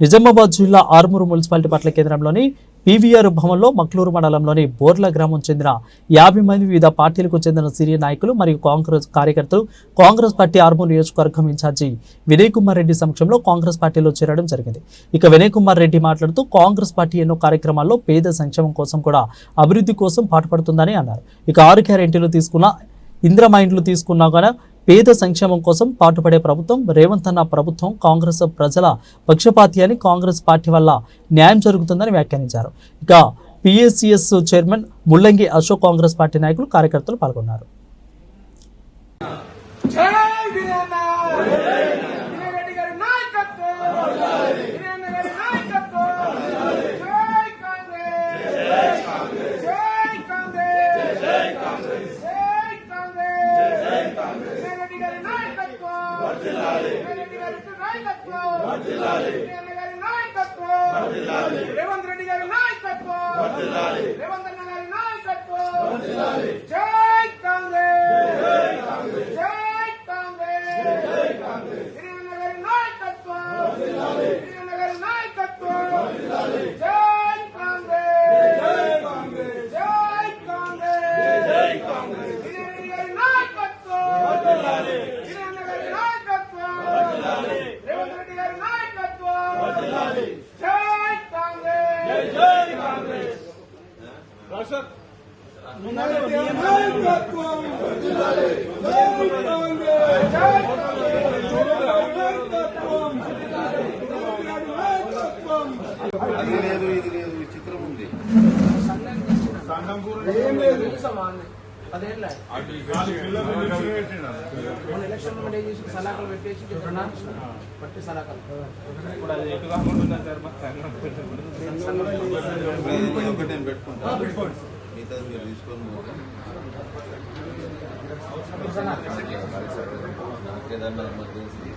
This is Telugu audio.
నిజామాబాద్ జిల్లా ఆర్మూరు మున్సిపాలిటీ పట్ల కేంద్రంలోని పీవీఆర్ భవన్లో మక్లూరు మండలంలోని బోర్ల గ్రామం చెందిన యాభై మంది వివిధ పార్టీలకు చెందిన సీనియర్ నాయకులు మరియు కాంగ్రెస్ కార్యకర్తలు కాంగ్రెస్ పార్టీ ఆర్మూరు నియోజకవర్గం ఇన్ఛార్జి వినయ్ కుమార్ రెడ్డి సమక్షంలో కాంగ్రెస్ పార్టీలో చేరడం జరిగింది. ఇక వినయ్ కుమార్ రెడ్డి మాట్లాడుతూ కాంగ్రెస్ పార్టీ ఎన్నో కార్యక్రమాల్లో పేద సంక్షేమం కోసం కూడా అభివృద్ధి కోసం పాటుపడుతుందని అన్నారు. ఇక ఆరు గ్యారెంటీలు తీసుకున్న ఇంద్రమైండ్లు తీసుకున్నా కూడా పేద సంక్షేమం కోసం పాటుపడే ప్రభుత్వం రేవంత్ అన్న ప్రభుత్వం కాంగ్రెస్ ప్రజల పక్షపాతి అని కాంగ్రెస్ పార్టీ వల్ల న్యాయం జరుగుతుందని వ్యాఖ్యానించారు. ఇక పిఎస్సిఎస్ చైర్మన్ ముల్లంగి అశోక్ కాంగ్రెస్ పార్టీ నాయకులు కార్యకర్తలు పాల్గొన్నారు జై వీరన్న వీరరెడ్డి గారి నాయకత్వం వీరన్న గారి నాయకత్వం జై కాంగ్రెస్ జై కాంగ్రెస్ జై కాంగ్రెస్ జై కాంగ్రెస్ జై కాంగ్రెస్ జై కాంగ్రెస్ వీరరెడ్డి గారి నాయకత్వం వర్ధిల్లాలి. వర్ధిల్లాలి. వర్ధిల్లాలి. రేవంత్ రెడ్డి గారి నాయకత్వం. వర్ధిల్లాలి. రేవంత్ అన్న గారి నాయకత్వం. వర్ధిల్లాలి. అది లేదు ఇది లేదు ఈ చిత్రం ఉంది మొన్న ఎలక్షన్ ఏం చేసి సలాకలు పెట్టేసి చెప్తున్నా పట్టి సలాకలు ఇది ఒకటి నేను పెట్టుకుంటాను మిగతా మీరు తీసుకొని పోతాం నాకేదన్నా ఎమర్జెన్సీ